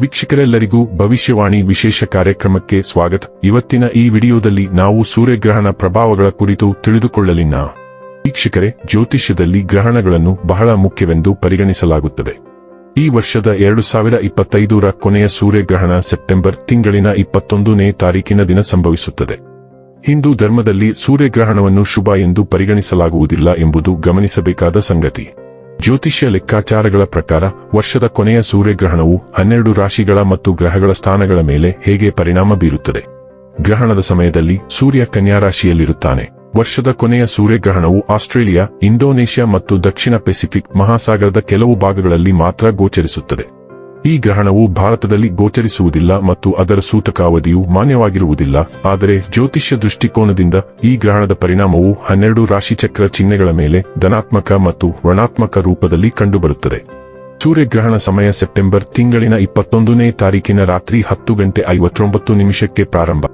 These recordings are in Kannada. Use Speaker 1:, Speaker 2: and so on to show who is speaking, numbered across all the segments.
Speaker 1: ವೀಕ್ಷಕರೆಲ್ಲರಿಗೂ ಭವಿಷ್ಯವಾಣಿ ವಿಶೇಷ ಕಾರ್ಯಕ್ರಮಕ್ಕೆ ಸ್ವಾಗತ. ಇವತ್ತಿನ ಈ ವಿಡಿಯೋದಲ್ಲಿ ನಾವು ಸೂರ್ಯಗ್ರಹಣ ಪ್ರಭಾವಗಳ ಕುರಿತು ತಿಳಿದುಕೊಳ್ಳಲಿನ ವೀಕ್ಷಕರೇ, ಜ್ಯೋತಿಷ್ಯದಲ್ಲಿ ಗ್ರಹಣಗಳನ್ನು ಬಹಳ ಮುಖ್ಯವೆಂದು ಪರಿಗಣಿಸಲಾಗುತ್ತದೆ. ಈ ವರ್ಷದ ಎರಡು ಸಾವಿರ ಇಪ್ಪತ್ತೈದರ ಕೊನೆಯ ಸೂರ್ಯಗ್ರಹಣ ಸೆಪ್ಟೆಂಬರ್ ತಿಂಗಳಿನ ಇಪ್ಪತ್ತೊಂದನೇ ತಾರೀಕಿನ ದಿನ ಸಂಭವಿಸುತ್ತದೆ. ಹಿಂದೂ ಧರ್ಮದಲ್ಲಿ ಸೂರ್ಯಗ್ರಹಣವನ್ನು ಶುಭ ಎಂದು ಪರಿಗಣಿಸಲಾಗುವುದಿಲ್ಲ ಎಂಬುದು ಗಮನಿಸಬೇಕಾದ ಸಂಗತಿ. ಜ್ಯೋತಿಷ್ಯ ಲೆಕ್ಕಾಚಾರಗಳ ಪ್ರಕಾರ, ವರ್ಷದ ಕೊನೆಯ ಸೂರ್ಯಗ್ರಹಣವು ಹನ್ನೆರಡು ರಾಶಿಗಳ ಮತ್ತು ಗ್ರಹಗಳ ಸ್ಥಾನಗಳ ಮೇಲೆ ಹೇಗೆ ಪರಿಣಾಮ ಬೀರುತ್ತದೆ? ಗ್ರಹಣದ ಸಮಯದಲ್ಲಿ ಸೂರ್ಯ ಕನ್ಯಾ ರಾಶಿಯಲ್ಲಿರುತ್ತಾನೆ. ವರ್ಷದ ಕೊನೆಯ ಸೂರ್ಯಗ್ರಹಣವು ಆಸ್ಟ್ರೇಲಿಯಾ, ಇಂಡೋನೇಷ್ಯಾ ಮತ್ತು ದಕ್ಷಿಣ ಪೆಸಿಫಿಕ್ ಮಹಾಸಾಗರದ ಕೆಲವು ಭಾಗಗಳಲ್ಲಿ ಮಾತ್ರ ಗೋಚರಿಸುತ್ತದೆ. ಈ ಗ್ರಹಣವು ಭಾರತದಲ್ಲಿ ಗೋಚರಿಸುವುದಿಲ್ಲ ಮತ್ತು ಅದರ ಸೂತಕಾವಧಿಯು ಮಾನ್ಯವಾಗಿರುವುದಿಲ್ಲ. ಆದರೆ ಜ್ಯೋತಿಷ್ಯ ದೃಷ್ಟಿಕೋನದಿಂದ ಈ ಗ್ರಹಣದ ಪರಿಣಾಮವು ಹನ್ನೆರಡು ರಾಶಿಚಕ್ರ ಚಿಹ್ನೆಗಳ ಮೇಲೆ ಧನಾತ್ಮಕ ಮತ್ತು ಋಣಾತ್ಮಕ ರೂಪದಲ್ಲಿ ಕಂಡುಬರುತ್ತದೆ. ಸೂರ್ಯಗ್ರಹಣ ಸಮಯ ಸೆಪ್ಟೆಂಬರ್ ತಿಂಗಳಿನ ಇಪ್ಪತ್ತೊಂದನೇ ತಾರೀಕಿನ ರಾತ್ರಿ ಹತ್ತು ಗಂಟೆ ಐವತ್ತೊಂಬತ್ತು ನಿಮಿಷಕ್ಕೆ ಪ್ರಾರಂಭ.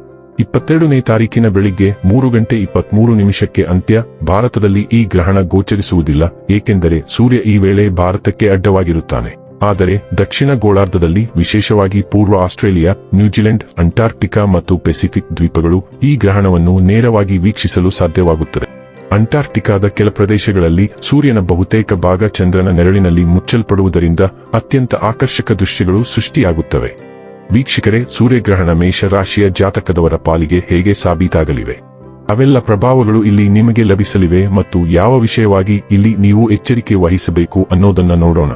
Speaker 1: ಇಪ್ಪತ್ತೆರಡನೇ ತಾರೀಕಿನ ಬೆಳಿಗ್ಗೆ ಮೂರು ಗಂಟೆ ಇಪ್ಪತ್ಮೂರು ನಿಮಿಷಕ್ಕೆ ಅಂತ್ಯ. ಭಾರತದಲ್ಲಿ ಈ ಗ್ರಹಣ ಗೋಚರಿಸುವುದಿಲ್ಲ, ಏಕೆಂದರೆ ಸೂರ್ಯ ಈ ವೇಳೆ ಭಾರತಕ್ಕೆ ಅಡ್ಡವಾಗಿರುತ್ತಾನೆ. ಆದರೆ ದಕ್ಷಿಣ ಗೋಳಾರ್ಧದಲ್ಲಿ, ವಿಶೇಷವಾಗಿ ಪೂರ್ವ ಆಸ್ಟ್ರೇಲಿಯಾ, ನ್ಯೂಜಿಲೆಂಡ್, ಅಂಟಾರ್ಕ್ಟಿಕಾ ಮತ್ತು ಪೆಸಿಫಿಕ್ ದ್ವೀಪಗಳು ಈ ಗ್ರಹಣವನ್ನು ನೇರವಾಗಿ ವೀಕ್ಷಿಸಲು ಸಾಧ್ಯವಾಗುತ್ತದೆ. ಅಂಟಾರ್ಕ್ಟಿಕಾದ ಕೆಲ ಪ್ರದೇಶಗಳಲ್ಲಿ ಸೂರ್ಯನ ಬಹುತೇಕ ಭಾಗ ಚಂದ್ರನ ನೆರಳಿನಲ್ಲಿ ಮುಚ್ಚಲ್ಪಡುವುದರಿಂದ ಅತ್ಯಂತ ಆಕರ್ಷಕ ದೃಶ್ಯಗಳು ಸೃಷ್ಟಿಯಾಗುತ್ತವೆ. ವೀಕ್ಷಕರೇ, ಸೂರ್ಯಗ್ರಹಣ ಮೇಷ ರಾಶಿಯ ಜಾತಕದವರ ಪಾಲಿಗೆ ಹೇಗೆ ಸಾಬೀತಾಗಲಿವೆ? ಅವೆಲ್ಲ ಪ್ರಭಾವಗಳು ಇಲ್ಲಿ ನಿಮಗೆ ಲಭಿಸಲಿವೆ ಮತ್ತು ಯಾವ ವಿಷಯವಾಗಿ ಇಲ್ಲಿ ನೀವು ಎಚ್ಚರಿಕೆ ವಹಿಸಬೇಕು ಅನ್ನೋದನ್ನ ನೋಡೋಣ.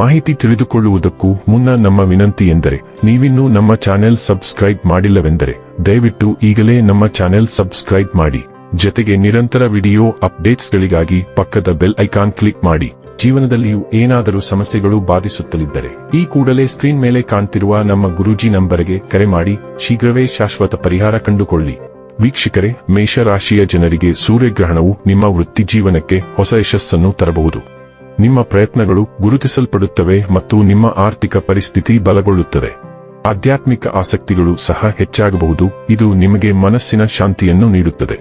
Speaker 1: ಮಾಹಿತಿ ತಿಳಿದುಕೊಳ್ಳುವುದಕ್ಕೂ ಮುನ್ನ ನಮ್ಮ ವಿನಂತಿ ಎಂದರೆ ನೀವಿನ್ನೂ ನಮ್ಮ ಚಾನೆಲ್ ಸಬ್ಸ್ಕ್ರೈಬ್ ಮಾಡಿಲ್ಲವೆಂದರೆ ದಯವಿಟ್ಟು ಈಗಲೇ ನಮ್ಮ ಚಾನೆಲ್ ಸಬ್ಸ್ಕ್ರೈಬ್ ಮಾಡಿ. ಜತೆಗೆ ನಿರಂತರ ವಿಡಿಯೋ ಅಪ್ಡೇಟ್ಸ್ಗಳಿಗಾಗಿ ಪಕ್ಕದ ಬೆಲ್ ಐಕಾನ್ ಕ್ಲಿಕ್ ಮಾಡಿ. ಜೀವನದಲ್ಲಿಯೂ ಏನಾದರೂ ಸಮಸ್ಯೆಗಳು ಬಾಧಿಸುತ್ತಲಿದ್ದರೆ ಈ ಕೂಡಲೇ ಸ್ಕ್ರೀನ್ ಮೇಲೆ ಕಾಣ್ತಿರುವ ನಮ್ಮ ಗುರೂಜಿ ನಂಬರ್ಗೆ ಕರೆ ಮಾಡಿ ಶೀಘ್ರವೇ ಶಾಶ್ವತ ಪರಿಹಾರ ಕಂಡುಕೊಳ್ಳಿ. ವೀಕ್ಷಕರೇ, ಮೇಷರಾಶಿಯ ಜನರಿಗೆ ಸೂರ್ಯಗ್ರಹಣವು ನಿಮ್ಮ ವೃತ್ತಿ ಜೀವನಕ್ಕೆ ಹೊಸ ಯಶಸ್ಸನ್ನು ತರಬಹುದು. ನಿಮ್ಮ ಪ್ರಯತ್ನಗಳು ಗುರುತಿಸಲ್ಪಡುತ್ತವೆ ಮತ್ತು ನಿಮ್ಮ ಆರ್ಥಿಕ ಪರಿಸ್ಥಿತಿ ಬಲಗೊಳ್ಳುತ್ತದೆ. ಆಧ್ಯಾತ್ಮಿಕ ಆಸಕ್ತಿಗಳು ಸಹ ಹೆಚ್ಚಾಗಬಹುದು, ಇದು ನಿಮಗೆ ಮನಸ್ಸಿನ ಶಾಂತಿಯನ್ನು ನೀಡುತ್ತದೆ.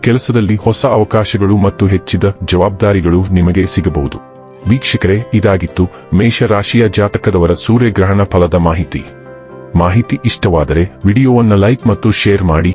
Speaker 1: ಕೆಲಸದಲ್ಲಿ ಹೊಸ ಅವಕಾಶಗಳು ಮತ್ತು ಹೆಚ್ಚಿದ ಜವಾಬ್ದಾರಿಗಳು ನಿಮಗೆ ಸಿಗಬಹುದು. ವೀಕ್ಷಕರೇ, ಇದಾಗಿತ್ತು ಮೇಷರಾಶಿಯ ಜಾತಕದವರ ಸೂರ್ಯಗ್ರಹಣ ಫಲದ ಮಾಹಿತಿ. ಮಾಹಿತಿ ಇಷ್ಟವಾದರೆ ವಿಡಿಯೋವನ್ನು ಲೈಕ್ ಮತ್ತು ಶೇರ್ ಮಾಡಿ.